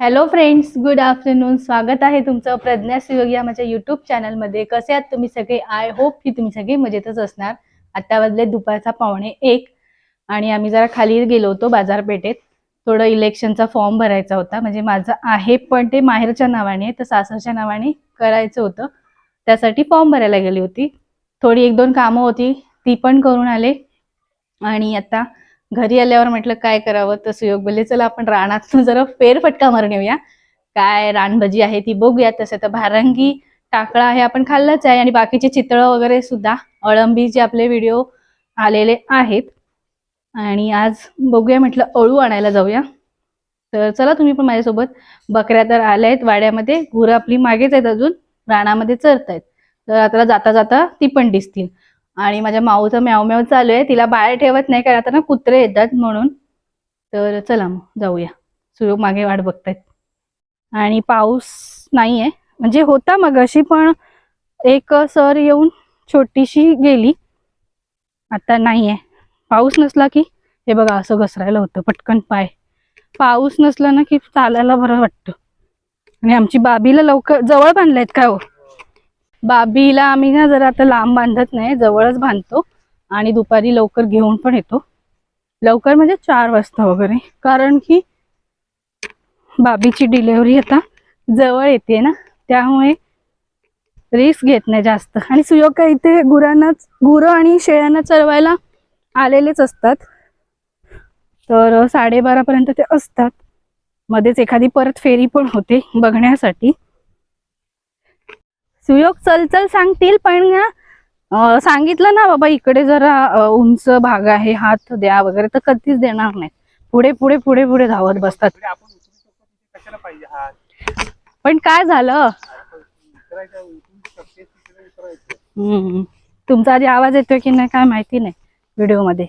Hello friends good afternoon स्वागत आहे तुमचं प्रज्ञा सुयोग या माझ्या युट्यूब चॅनलमध्ये कसे आहात तुम्ही सगळे? आय होप की तुम्ही सगळे मजेतच असणार. आत्ता वाजले दुपारचा पावणे एक आणि आम्ही जरा खाली गेलो होतो बाजारपेठेत. थोडं इलेक्शनचा फॉर्म भरायचा होता. म्हणजे माझं आहे पण ते माहेरच्या नावाने तर सासरच्या नावाने करायचं होतं. त्यासाठी फॉर्म भरायला गेली होती. थोडी एक दोन कामं होती ती पण करून आले. आणि आता घरी आल्यावर म्हटलं काय करावं? तर सुयोग बोलले चला आपण रानात जरा फेरफटका मारून येऊया. काय रानभजी आहे ती बघूया. तसं तर भारंगी टाकळा आहे आपण खाल्लंच आहे आणि बाकीचे चितळ वगैरे सुद्धा अळंबीचे आपले व्हिडिओ आलेले आहेत. आणि आज बघूया म्हटलं अळू आणायला जाऊया. तर चला तुम्ही पण माझ्यासोबत बकऱ्या तर आल्या आहेत वाड्यामध्ये गुरं आपली मागेच आहेत अजून रानामध्ये चरत आहेत तर आता जाता जाता ती पण दिसतील. आणि माझ्या माऊचं म्याव म्याव चालू आहे. तिला बाहेर ठेवत नाही कारण आता ना कुत्रे येतात म्हणून. तर चला मग जाऊया. सुयोग मागे वाट बघतायत. आणि पाऊस नाही आहे म्हणजे होता मग अशी पण एक सर येऊन छोटीशी गेली. आता नाही आहे पाऊस नसला की हे बघा असं घसरायला होतं. पटकन पाय. पाऊस नसला ना की चालायला बरं वाटतं. आणि आमची बाबीला लवकर जवळ बांधल्यात काय हो? बाबीला आम्ही ना जरा आता लांब बांधत नाही जवळच बांधतो आणि दुपारी लवकर घेऊन पण येतो. लवकर म्हणजे चार वाजता वगैरे. कारण की बाबीची डिलेवरी आता जवळ येते ना त्यामुळे रिस्क घेत नाही जास्त. आणि सुयोग काय इथे गुरांनाच गुरं आणि शेळ्यांना चरवायला आलेलेच असतात. तर साडेबारा पर्यंत ते असतात. मध्येच एखादी परत फेरी पण होते बघण्यासाठी. सुयोग चल चल सांगतील पण सांगितलं ना बाबा इकडे जरा उंच भाग आहे हात द्या वगैरे तर कधीच देणार नाही. पुढे पुढे पुढे पुढे धावत बसतात. पण काय झालं. तुमचा आधी आवाज येतोय की नाही काय माहिती नाही व्हिडिओमध्ये.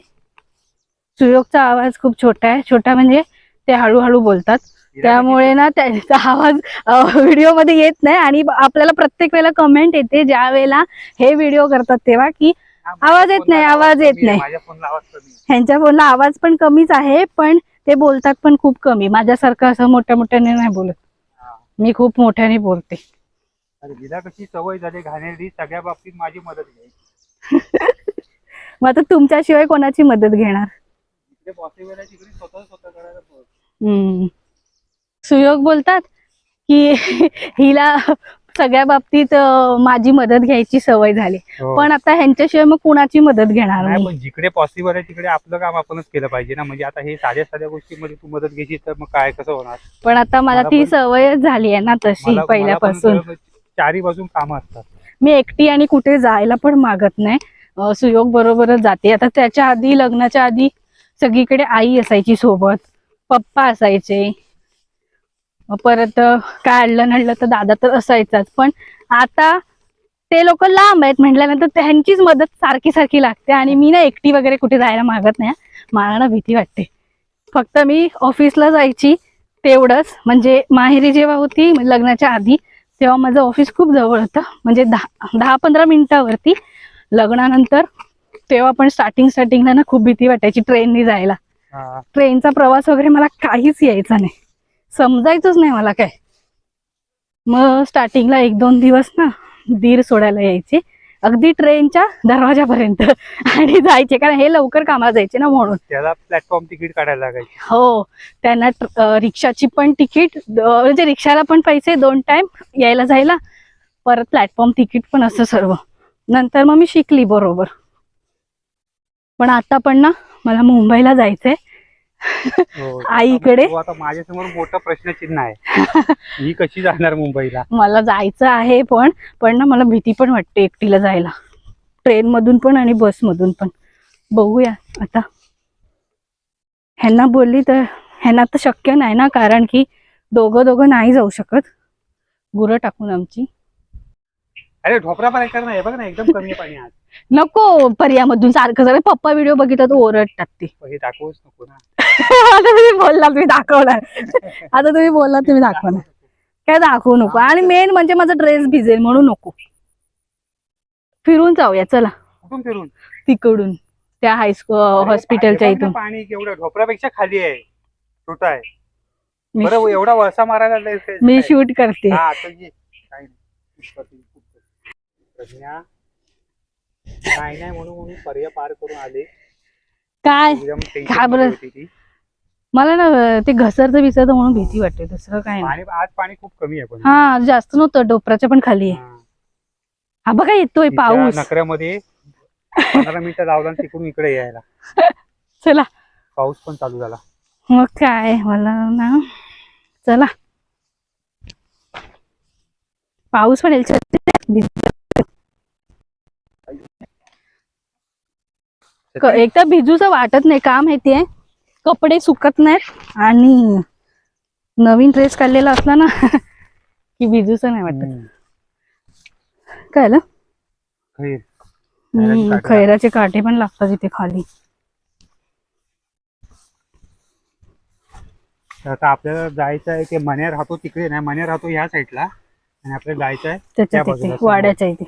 सुयोगचा आवाज खूप छोटा आहे. छोटा म्हणजे ते हळूहळू बोलतात. त्यामुळे ना त्यांचा आवाज व्हिडिओमध्ये येत नाही आणि आपल्याला प्रत्येक वेळेला कमेंट येते ज्या वेळेला हे व्हिडिओ करतात तेव्हा की आवाज येत नाही, आवाज येत नाही. ह्यांच्या फोनला आवाज पण कमीच आहे पण ते बोलतात पण खूप कमी. माझ्यासारखं असं मोठ्या मोठ्याने नाही बोलत. मी खूप मोठ्याने बोलते. हिला कशी सवय झाली घाणेरडी सगळ्या बाबतीत माझी मदत घ्यायची. मग आता तुमच्याशिवाय कोणाची मदत घेणार? सुयोग बोलतात की हिला सगळ्या बाबतीत माझी मदत घ्यायची सवय झाली. पण आता ह्यांच्याशिवाय मग कुणाची मदत घेणार हो. नाही. जिकडे पॉसिबल आहे तिकडे आपलं काम आपणच केलं पाहिजे ना. म्हणजे आता हे साध्या साध्या गोष्टीमध्ये तू मदत घेशील तर मग काय कसं होणार? पण आता मला ती सवयच झाली आहे ना तशी पहिल्यापासून. चारी बाजून कामं असतात. मी एकटी आणि कुठे जायला पण मागत नाही. सुयोग बरोबरच जाते. आता त्याच्या आधी लग्नाच्या आधी सगळीकडे आई असायची सोबत. पप्पा असायचे. परत काय अडलं नडलं तर दादा तर असायचाच. पण आता ते लोक लांब आहेत म्हटल्यानंतर त्यांचीच मदत सारखी सारखी लागते आणि मी ना एकटी वगैरे कुठे जायला मागत नाही मला ना भीती वाटते. फक्त मी ऑफिसला जायची तेवढंच. म्हणजे माहेरी जेव्हा होती लग्नाच्या आधी तेव्हा माझं ऑफिस खूप जवळ होतं. म्हणजे दहा दहा पंधरा मिनिटावरती लग्नानंतर तेव्हा पण स्टार्टिंग स्टार्टिंगला ना खूप भीती वाटायची ट्रेननी जायला. ट्रेनचा प्रवास वगैरे मला काहीच यायचा नाही. समजायचंच नाही मला काय. मग स्टार्टिंगला एक दोन दिवस ना दीर सोडायला यायचे. अगदी ट्रेनच्या दरवाजापर्यंत. आणि जायचे कारण हे लवकर कामाला जायचे ना म्हणून. त्याला प्लॅटफॉर्म तिकीट काढायला लागायची. हो. त्यांना रिक्षाची पण तिकीट म्हणजे रिक्षाला पण पैसे दोन टाइम यायला जायला. परत प्लॅटफॉर्म तिकीट पण असं सर्व. नंतर मग मी शिकली बरोबर. पण आता पण ना मला मुंबईला जायचंय. हो. आईकडे? तो आता माझ्यासमोर मोठं प्रश्नचिन्ह आहे. मी कशी जाणार मुंबईला? मला जायचं आहे पण पण ना मला भीती पण वाटते एकटीला जायला. ट्रेन मधून पण आणि बस मधून पण. बघूया आता. ह्यांना बोलली तर ह्यांना तर शक्य नाही ना कारण की दोघं दोघं नाही जाऊ शकत. गुरं टाकून आमची. अरे ढोपरा पण ऐकणार नाही. बघ ना एकदम कमी पाणी आज नको पर्यामधून सारखं जरा पप्पा व्हिडिओ बघितला तर ओरडतात ते. हे दाखवूच नको ना. आता तुम्ही बोलला तुम्ही दाखवणार. आता तुम्ही बोलला तुम्ही दाखवणार. काय दाखवू नको. आणि मेन म्हणजे माझा ड्रेस भिजेल म्हणून नको. फिरून जाऊया चला. कुठून फिरून? तिकडून त्या हायस्कूल हॉस्पिटलच्या इथून. पाणी केवढं ढोपरापेक्षा खाली आहे. छोटा आहे. मी बरं एवढा वळसा मारायला लय- मी? शूट हा आता ये. नाही. करते. प्रज्ञा नाही नाही म्हणून म्हणून पर्याय पार करून आले. काय? एकदम tension का बरं? मध्ये होती ती. मला ना ते घसरतं विसरतं म्हणून भीती वाटते दुसरं काय नाही. पाणी आज पाणी खूप कमी आहे पण. हा जास्त नव्हतं डोपराच्या पण खाली आहे. हा. हा बघा येतोय तिच्या पाऊस. नखऱ्यामध्ये पंधरा मिनिटं लावला आणि तिकडून इकडे यायला. चला. पाऊस पण चालू झाला. मग काय मला ना चला. पाऊस पण क- एक तर भिजूचं वाटत नाही का माहितीये कपडे सुकत नाहीत आणि नवीन ड्रेस काढलेला असला ना की भिजूच नाही वाटत. काय. खैराचे काटे. पण लागतात इथे खाली. आता आपल्याला जायचं आहे ते मन्या राहतो तिकडे नाही मन्या राहतो ह्या साईडला आणि आपल्याला जायचं आहे. वाड्याच्या इथे.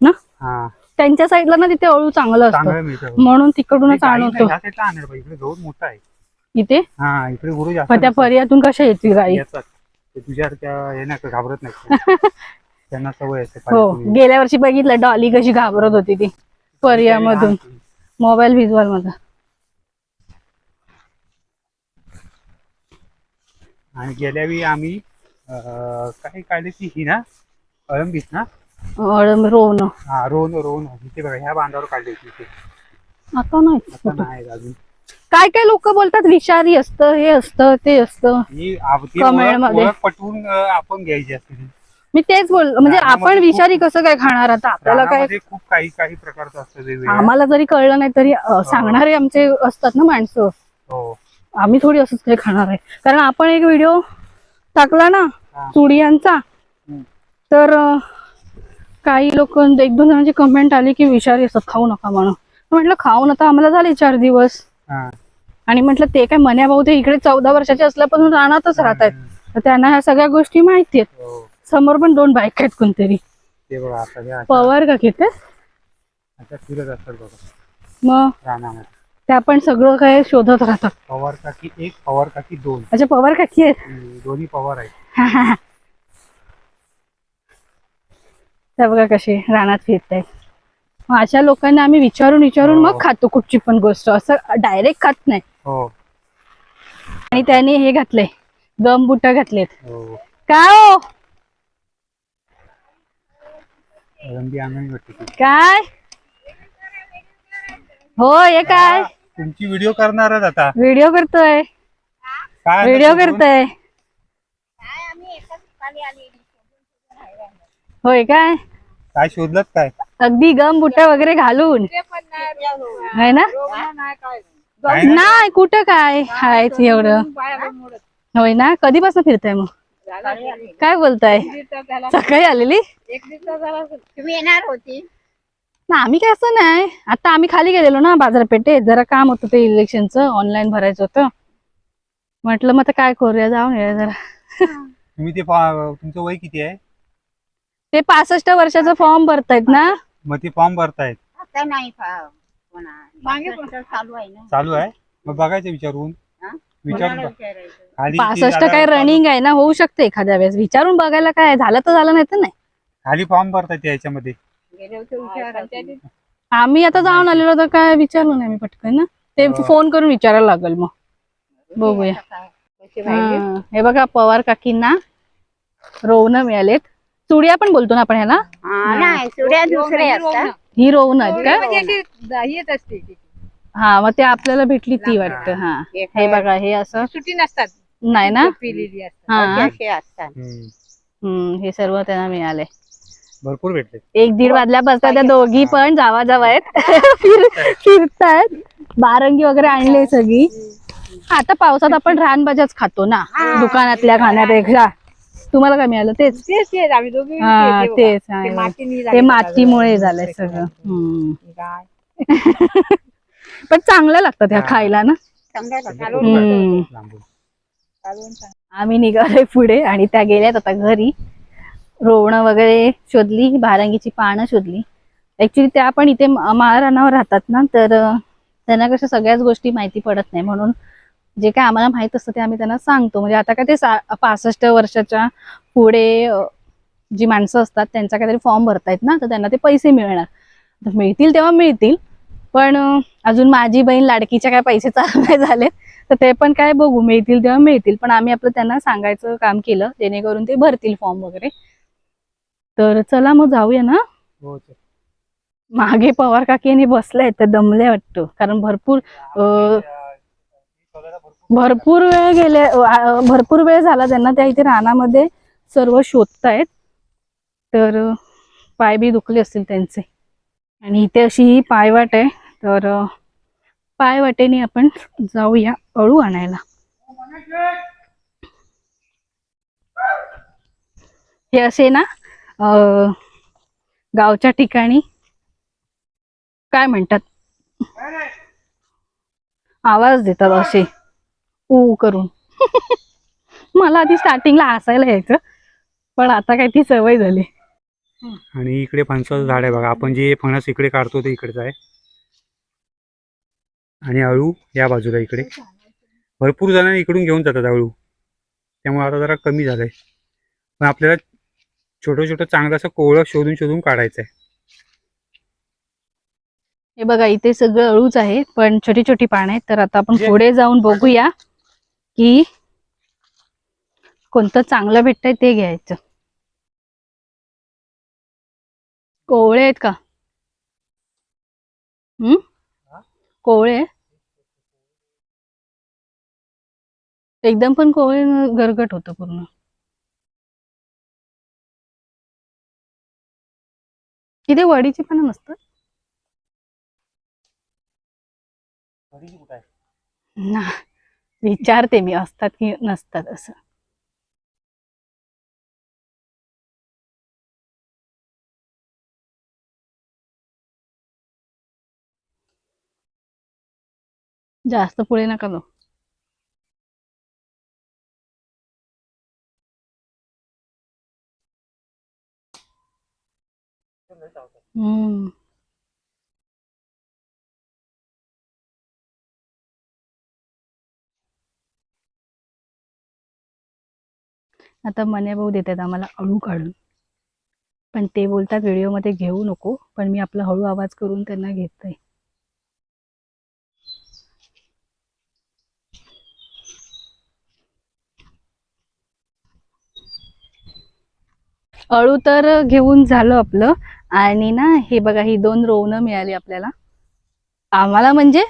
ना? हा. त्यांच्या साईडला ना तिथे अळू चांगलं असतं. चांगलं मिळतं म्हणून ते तिकडूनच आणतो ह्या साईडला आणायला पाहिजे इकडे गहू मोठा आहे. इथे? हा इकडे गुरु जास्त मग त्या नसतात. पर्यातून कशा येतील गाई? येतात. ते तुझ्यासारख्या हे नाही का, घाबरत नाही त्यांना सवय असते हो गेल्या वर्षी बघितलं डॉली कशी घाबरत होती ती. पर्यामधून. मोबाईल व्हिज्युअलमध्ये आणि गेल्या वेळी आम्ही अं, काय काढली ती ही ना अळंबीस ना रोवणं हा रोन रोन. इथे बघा ह्या बांधावर काढली होती इथे. आता नाही. आता नाही अजून. काय काय लोक बोलतात? विषारी असतं हे असतं ते असतं. ही ओळख- मध्ये. ओळख पटवून अं, आपण घ्यायची असते ती. मी तेच बोल म्हणजे आपण रानामध्ये विषारी कसं काय खाणार आता? आपल्याला काय रानामध्ये खूप काही काही प्रकारचं असतं वेगवेगळं आम्हाला जरी कळलं नाही तरी अ, सांगणारे आमचे असतात ना माणसं. हो. आम्ही थोडी असंच काही खाणार आहे. कारण आपण एक व्हिडिओ टाकला ना हा. चुडियांचा हम्म. तर अ, काही लोक एक दोन जणांची कमेंट आली की विषारी असतात खाऊ नका म्हणून. म्हटलं खाऊन आता आम्हाला झाले चार दिवस. आणि म्हटलं ते काय मन्या भाऊ ते इकडे चौदा वर्षाचे असल्यापासून रानातच राहत आहेत तर त्यांना ह्या सगळ्या गोष्टी माहिती आहेत. हो. समोर पण दोन बाईक आहेत कोणतरी. पवार का घेते मग? त्या पण सगळं काय शोधत राहतात. पवार काकी एक पवार काकी दोन. अच्छा पवार काकी आहेत? हे दोन्ही पवार आहेत. त्या बघा कसे रानात फिरत आहेत मग अशा लोकांना आम्ही विचारून विचारून हो. मग खातो कुठची पण गोष्ट. असं डायरेक्ट खात नाही. हो. आणि त्याने हे घातलंय. गम बुट्टा घातलेत. हो. काय हो. काय? हो हे काय? हा, तुमची व्हिडिओ करणारच आता. व्हिडिओ करतोय. व्हिडिओ? करतोय. होय काय? काय शोधलं काय? अगदी गम बुट्टा वगैरे घालून. है ना? नाही कुठं काय? हायच एवढं. होय ना? कधीपासून फिरताय मग? काय बोलताय? सकाळी आलेली? तुम्ही येणार होती. ना आम्ही काय असं नाही. आता आम्ही खाली गेलेलो ना बाजारपेठेत. जरा काम होतं ते इलेक्शनचं. ऑनलाईन भरायचं होतं. म्हटलं मग काय करूया? जाऊन येऊया जरा. तुम्ही ते तुमचं वय किती आहे? ते पासष्ट वर्षाचा फॉर्म भरतायत ना मग ते फॉर्म भरतायत आता नाही पहा. पुन्हा. मागे पण चालू आहे ना चालू आहे मग बघायचं विचारून हा? विचारून कोणाला बघ. विचारायचं? खाली ते पासष्ट काय रनिंग आहे ना होऊ शकते एखाद्या वेळेस विचारून बघायला काय झालं तर झालं नाही तर नाही खाली फॉर्म भरतायत याच्यामध्ये गेले होते विचारायचं. आम्ही आता जाऊन आलेलो तर काय विचारलो नाही मी पटकन ना ते हो. फोन करून विचारायला लागेल मग बघूया पैसे. हा, हे बघा पवार काकींना रोवणं मिळालेत चुडिया पण बोलतो ना आपण ह्याला? हा, नाही सुड्या असतात ही आहेत का? येत असते. ती. हा मग ते आपल्याला भेटली ती वाटतं हा. हे बघा हे असं. सुटी नसतात. नाही ना? पिलेली असतात. हा. असे असतात. हम्म. हम्म, हे सर्व त्यांना मिळाले. भरपूर भेटले. एक दीड वाजल्यापासून त्या दोघी पण जावा जावा आहेत. फिर फिरतायत. बारंगी वगैरे आणले सगळी. आता पावसात आपण रानभाज्याच खातो ना? दुकानातल्या खाण्यापेक्षा. तुम्हाला काय मिळालं? तेच. तेच तेच. आम्ही दोघी हा तेच ते आहे. मातीमुळे झालंय सगळं. हम्म. पण चांगलं लागतं त्या खायला ना. हम्म. सांग. आम्ही निघालोय पुढे आणि त्या गेल्यात आता घरी. रोवणं वगैरे शोधली भारंगीची पानं शोधली. ऍक्च्युली त्या पण इथे मा- माळरानावर राहतात ना तर अं, त्यांना कसं सगळ्याच गोष्टी माहिती पडत नाही. म्हणून जे काय आम्हाला माहीत असतं ते आम्ही त्यांना सांगतो. म्हणजे आता काय ते पासष्ट वर्षाच्या पुढे जी माणसं असतात त्यांचा काहीतरी फॉर्म भरतायत ना तर त्यांना ते पैसे मिळणार. मिळतील तेव्हा मिळतील पण अजून माझी बहीण लाडकीच्या काय पैसे चालू नाही झालेत तर ते पण काय बघू मिळतील तेव्हा मिळतील. पण आम्ही आपलं त्यांना सांगायचं काम केलं जेणेकरून ते भरतील फॉर्म वगैरे. तर चला मग जाऊया ना? हो. मागे पवार काकी बसले तर दमले वाटतं. कारण भरपूर भरपूर वेळ गेले भरपूर वेळ झाला त्यांना. त्या इथे रानामध्ये सर्व शोधतायत. तर पाय बी दुखले असतील त्यांचे. आणि इथे अशी ही पायवाट आहे. तर पायवाटेने आपण जाऊया अळू आणायला. हे असे ना गावच्या ठिकाणी काय म्हणतात? आवाज देतात असे. ऊ करून. मला आधी स्टार्टिंगला हसायला यायचं पण आता काय ती सवय झाली. आणि इकडे फणसाचं झाड आहे बघा आपण जे फणस इकडे काढतो ते इकडेच आहे. आणि अळू या बाजूला इकडे. भरपूर जण इकडून घेऊन जातात अळू. त्यामुळे आता जरा कमी झालंय. पण आपल्याला छोटं छोटं चांगलं असं कोवळं शोधून शोधून काढायचं आहे हे बघा इथे सगळं अळूच आहे पण छोटी छोटी पानं आहेत तर आता आपण पुढे जाऊन बघूया. की कोणतं चांगलं भेटतंय ते घ्यायचं. कोवळे आहेत का? हम्म? कोवळे? एकदम पण कोवळे गरगट होतं पूर्ण. तिथे वडीची पण नसतं? ना. विचारते मी असतात की नसतात असं. जास्त पुढे नका जाऊ. हम्म. आता मने भाऊ देतात आम्हाला अळू काढून. पण ते बोलतात व्हिडिओमध्ये घेऊ नको पण मी आपला हळू आवाज करून त्यांना घेतोय अळू तर घेऊन झालं आपलं. आणि ना हे बघा ही दोन रोवणं मिळाली आपल्याला. आम्हाला म्हणजे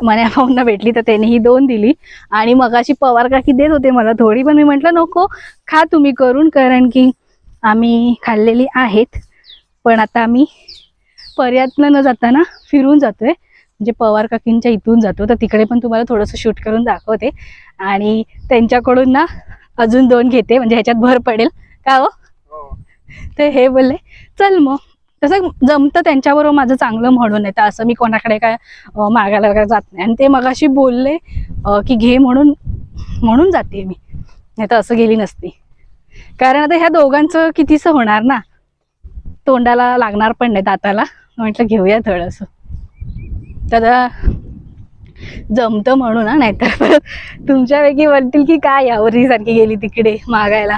मन्या भाऊंना भेटली तर त्यांनी ही दोन दिली. आणि मगाशी पवार काकी देत होते मला थोडी पण मी म्हटलं नको खा तुम्ही करून कारण की आम्ही खाल्लेली आहेत. पण आता आम्ही पर्यटन न जाताना फिरून जातोय. म्हणजे पवार काकींच्या इथून जातो. तर तिकडे पण तुम्हाला थोडंसं शूट करून दाखवते. आणि त्यांच्याकडून ना अजून दोन घेते. म्हणजे ह्याच्यात भर पडेल. का हो. तर हे बोलले चल मग. तसं जमतं त्यांच्याबरोबर माझं चांगलं म्हणून आहे. तर असं मी कोणाकडे काय मागायला वगैरे जात नाही. आणि ते मगाशी बोलले की घे म्हणून म्हणून जाते मी. नाही तर असं गेली नसती. कारण आता ह्या दोघांचं कितीसं होणार ना? तोंडाला लागणार पण नाही दाताला. म्हटलं घेऊया थोडंसं तर जमतं म्हणून नाहीतर परत तुमच्यापैकी म्हणतील की काय यावरी सारखी गेली तिकडे मागायला.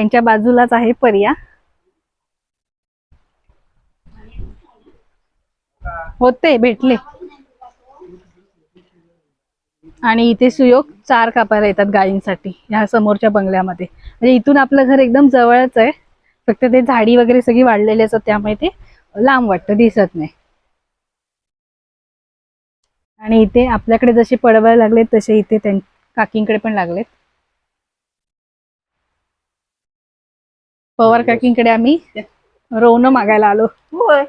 यांच्या बाजूलाच आहे पर्या. होते भेटले. आणि इथे सुयोग चार कापायला येतात गायींसाठी ह्या समोरच्या बंगल्यामध्ये. म्हणजे इथून आपलं घर एकदम जवळच आहे. फक्त ते झाडी वगैरे सगळी वाढलेली असतात त्यामुळे ते लांब वाटतं दिसत नाही. आणि इथे आपल्याकडे जसे पडवायला लागलेत तसे इथे त्यां काकींकडे पण लागलेत. पवार काकींकडे आम्ही रोवणं मागायला आलो. होय.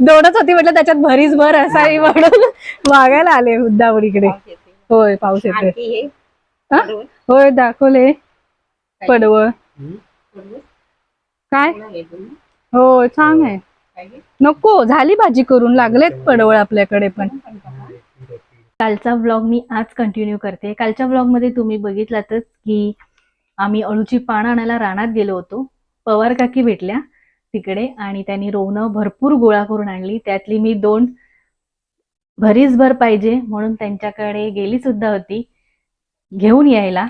दोनच होती म्हटलं त्याच्यात भरीच भर असावी म्हणून मागायला आले मुद्दावर इकडे. होय पाऊस हे? हा? होय दाखवले. पडवळ. काय? हो छान आहे. नको झाली भाजी करून लागलेत पडवळ आपल्याकडे पण. कालचा व्लॉग मी आज कंटिन्यू करते. कालच्या व्लॉगमध्ये तुम्ही बघितलातच की आम्ही अळूची पानं आणायला रानात गेलो होतो. पवार काकी भेटल्या तिकडे आणि त्यांनी रोवणं भरपूर गोळा करून आणली. त्यातली मी दोन भरीसभर पाहिजे म्हणून त्यांच्याकडे गेली सुद्धा होती. घेऊन यायला.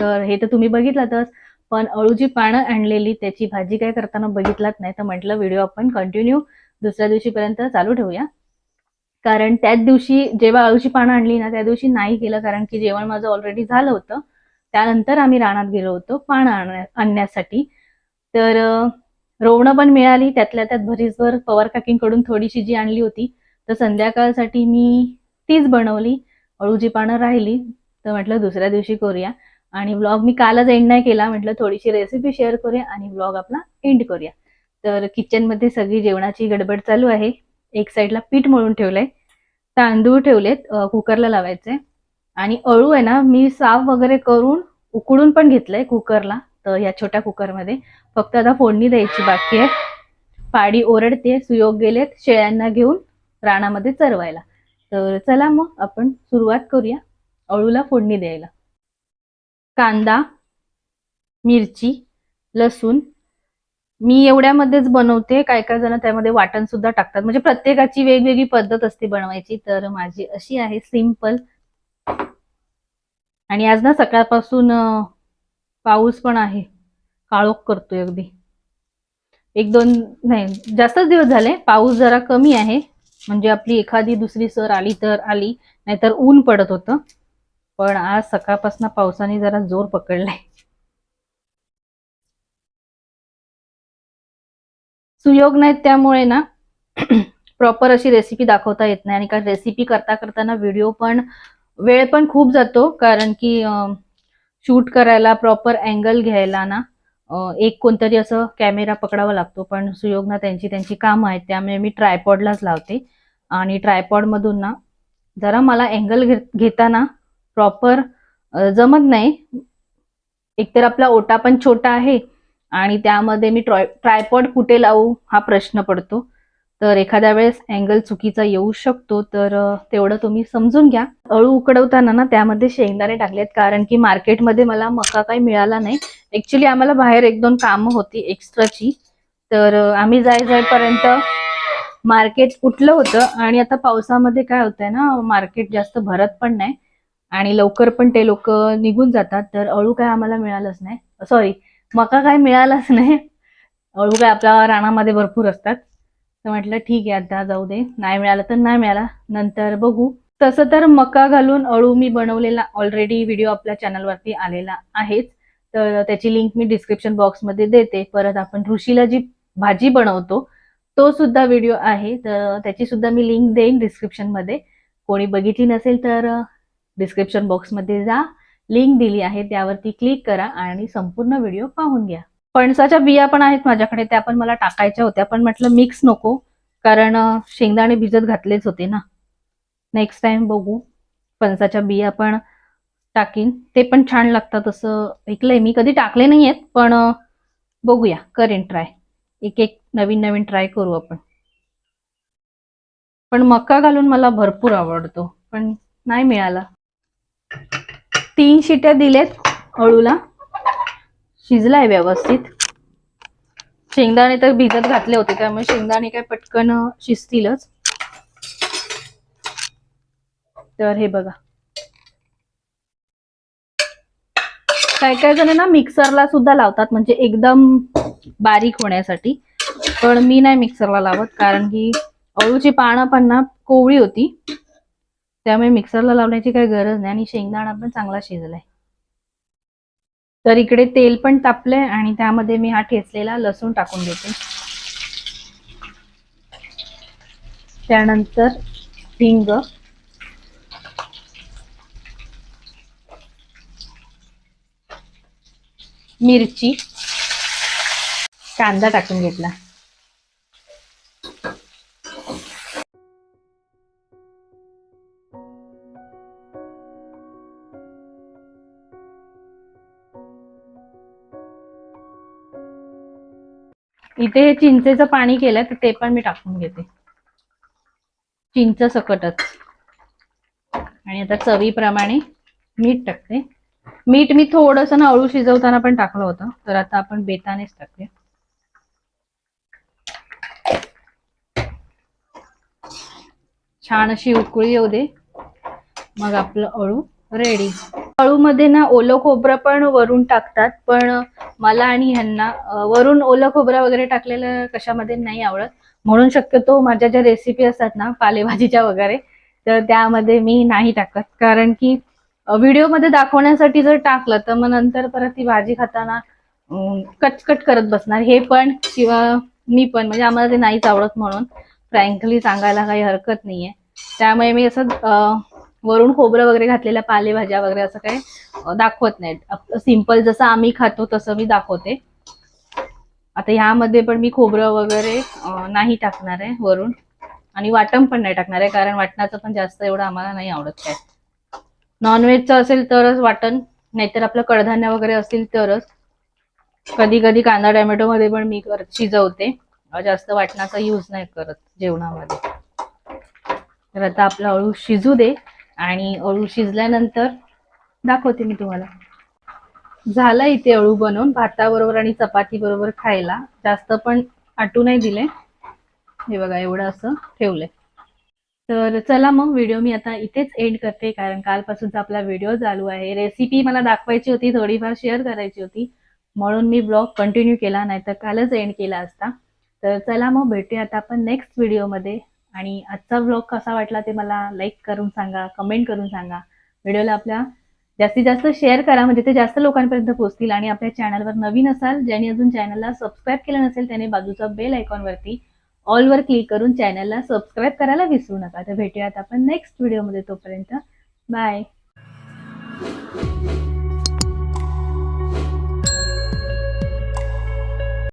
तर हे तर तुम्ही बघितलातच. पण अळूची पानं आणलेली त्याची भाजी काय करताना बघितलात नाही तर म्हटलं व्हिडिओ आपण कंटिन्यू दुसऱ्या दिवशीपर्यंत चालू ठेवूया. कारण त्याच दिवशी जेव्हा अळूची पानं आणली ना त्या दिवशी नाही केलं कारण की जेवण माझं ऑलरेडी झालं होतं. त्यानंतर आम्ही रानात गेलो होतो पान आणण्या- आणण्यासाठी. तर रोवणं पण मिळाली. त्यातल्या त्यात भरीसभर पवार काकींकडून थोडीशी जी आणली होती तर संध्याकाळसाठी मी तीच बनवली. अळूची पानं राहिली. तर म्हटलं दुसऱ्या दिवशी करूया. आणि ब्लॉग मी कालच एंड नाही केला. म्हटलं थोडीशी रेसिपी शेअर करूया आणि ब्लॉग आपला एंड करूया. तर किचनमध्ये सगळी जेवणाची गडबड चालू आहे. एक साईडला पीठ मळून ठेवलंय. तांदूळ ठेवलेत. कुकरला लावायचे आणि अळू आहे ना मी साफ वगैरे करून उकडून पण घेतलंय कुकरला तर या छोट्या कुकरमध्ये. फक्त आता फोडणी द्यायची बाकी आहे. पाडी ओरडते सुयोग गेलेत शेळ्यांना घेऊन रानामध्ये चरवायला. तर चला मग आपण सुरुवात करूया अळूला फोडणी द्यायला. कांदा मिरची लसूण मी एवढ्यामध्येच बनवते. काय काय जण त्यामध्ये वाटण सुद्धा टाकतात. म्हणजे प्रत्येकाची वेगवेगळी पद्धत असते बनवायची. तर माझी अशी आहे सिंपल आणि आज ना सकाळपासून पाऊस पण आहे. काळोख करतोय अगदी. एक दोन नाही जास्तच दिवस झाले. पाऊस जरा कमी आहे. म्हणजे आपली एखादी दुसरी सर आली तर आली नाहीतर ऊन पडत होतं. पण आज सकाळपासून पावसाने जरा जोर पकडलाय. सुयोग नाहीत त्यामुळे ना प्रॉपर अशी रेसिपी दाखवता येत नाही. आणि कारण रेसिपी करता करताना व्हिडिओ पण वेळ पण खूप जातो कारण की शूट करायला प्रॉपर अँगल घ्यायला ना एक कोणतरी असं कॅमेरा पकडावा लागतो पण सुयोगना त्यांची त्यांची कामं आहेत त्यामुळे मी ट्रायपॉडलाच लावते. आणि ट्रायपॉड मधून ना जरा मला अँगल घेताना प्रॉपर जमत नाही. एकतर आपला ओटा पण छोटा आहे आणि त्यामध्ये मी ट्रॉय ट्रायपॉड कुठे लावू हा प्रश्न पडतो. तर एखाद्या वेळेस अँगल चुकीचा येऊ शकतो तर तेवढं तुम्ही समजून घ्या. अळू उकडवताना ना त्यामध्ये शेंगदाणे टाकलेत कारण की मार्केटमध्ये मला मका काही मिळाला नाही. ऍक्च्युली आम्हाला बाहेर एक दोन कामं होती एक्स्ट्राची तर आम्ही जाय जाईपर्यंत मार्केट उठलं होतं आणि आता पावसामध्ये काय होतंय ना मार्केट जास्त भरत पण नाही आणि लवकर पण ते लोक निघून जातात. तर अळू काय आम्हाला मिळालंच नाही. सॉरी मका काय मिळालाच नाही. अळू काय आपल्या रानामध्ये भरपूर असतात. तर म्हटलं ठीक आहे आता जाऊ दे. नाही मिळालं तर नाही मिळाला. नंतर बघू. तसं तर मका घालून अळू मी बनवलेला ऑलरेडी व्हिडिओ आपल्या चॅनलवरती आलेला आहेच. तर त्याची लिंक मी डिस्क्रिप्शन बॉक्समध्ये देते. परत आपण ऋषीला जी भाजी बनवतो तो सुद्धा व्हिडिओ आहे. तर त्याची सुद्धा मी लिंक देईन डिस्क्रिप्शनमध्ये कोणी बघितली नसेल तर डिस्क्रिप्शन बॉक्समध्ये जा. लिंक दिली आहे त्यावरती क्लिक करा आणि संपूर्ण व्हिडिओ पाहून घ्या. फणसाच्या बिया पण आहेत माझ्याकडे त्या पण मला टाकायच्या होत्या पण म्हटलं मिक्स नको कारण शेंगदाणे भिजत घातलेच होते ना. नेक्स्ट टाइम बघू. फणसाच्या बिया पण टाकीन. ते पण छान लागतात असं ऐकलंय मी. कधी टाकले नाही आहेत पण बघूया. करेन ट्राय एक एक नवीन नवीन ट्राय करू आपण. पण मका घालून मला भरपूर आवडतो पण नाही मिळाला. तीन शिट्या दिलेत अळूला शिजलाय व्यवस्थित. शेंगदाणे तर भिजत घातले होते त्यामुळे शेंगदाणे काय पटकन शिजतीलच. तर हे बघा. काय काय जण ना मिक्सरला सुद्धा लावतात म्हणजे एकदम बारीक होण्यासाठी. पण मी नाही मिक्सरला लावत कारण की अळूची पानं पण ना कोवळी होती. त्यामुळे मिक्सरला लावण्याची काही गरज नाही आणि शेंगदाणा पण चांगला शिजलाय. तर इकडे तेल पण तापलंय आणि त्यामध्ये मी हा ठेचलेला लसूण टाकून देते. त्यानंतर हिंग. मिरची. कांदा टाकून घेतला. इथे हे चिंचेचं पाणी केलं तर ते पण मी टाकून घेते. चिंच सकटच. आणि आता चवीप्रमाणे मीठ टाकते. मीठ मी थोडंसं ना अळू शिजवताना पण टाकलं होतं तर आता आपण बेतानेच टाकते छान अशी उकळी येऊ दे. मग आपलं अळू रेडी अळूमध्ये ना ओलं खोबरं पण वरून टाकतात पण मला आणि ह्यांना वरून ओलं खोबरं वगैरे टाकलेलं कशामध्ये नाही आवडत. म्हणून शक्यतो माझ्या ज्या रेसिपी असतात ना पालेभाजीच्या वगैरे तर त्यामध्ये मी नाही टाकत. कारण की व्हिडिओमध्ये दाखवण्यासाठी जर टाकलं तर मग नंतर परत ती भाजी खाताना कटकट करत बसणार. हे पण किंवा मी पण म्हणजे आम्हाला ते नाहीच आवडत म्हणून. फ्रँकली सांगायला काही हरकत नाहीये. त्यामुळे मी असं वरून खोबरं वगैरे घातलेल्या पालेभाज्या वगैरे असं काही दाखवत नाहीत. सिंपल जसं आम्ही खातो तसं मी दाखवते. आता ह्यामध्ये पण मी खोबरं वगैरे नाही टाकणार आहे वरून. आणि वाटण पण नाही टाकणार आहे कारण वाटणाचं पण जास्त एवढं आम्हाला नाही आवडत काय. नॉनव्हेजचं असेल तरच वाटण नाहीतर आपलं कडधान्य वगैरे असतील तरच. कधी कधी कांदा टोमॅटोमध्ये पण मी शिजवते. जास्त वाटणाचा यूज नाही करत जेवणामध्ये. तर आता आपला हळू शिजू दे. आणि अळू शिजल्यानंतर दाखवते मी तुम्हाला. झालं इथे अळू बनवून भाताबरोबर आणि चपाती बरोबर खायला. जास्त पण आटू नाही दिले. हे बघा एवढं असं ठेवलंय. तर चला मग व्हिडिओ मी आता इथेच एंड करते कारण कालपासूनचा आपला व्हिडिओ चालू आहे. रेसिपी मला दाखवायची होती थोडीफार शेअर करायची होती. म्हणून मी ब्लॉग कंटिन्यू केला नाहीतर कालच एंड केला असता. तर चला मग भेटूया आता आपण नेक्स्ट व्हिडिओमध्ये आणि आजचा ब्लॉग कसा वाटला ते मला लाईक करून सांगा कमेंट करून सांगा. व्हिडिओला आपल्या जास्तीत जास्त शेअर करा म्हणजे ते जास्त लोकांपर्यंत पोहोचतील आणि आपल्या चॅनलवर नवीन असाल ज्याने अजून चॅनलला सबस्क्राईब केलं नसेल त्याने बाजूचा बेल आयकॉनवरती ऑलवर क्लिक करून चॅनलला सबस्क्राईब करायला विसरू नका. तर भेटूयात आपण नेक्स्ट व्हिडिओमध्ये तोपर्यंत. बाय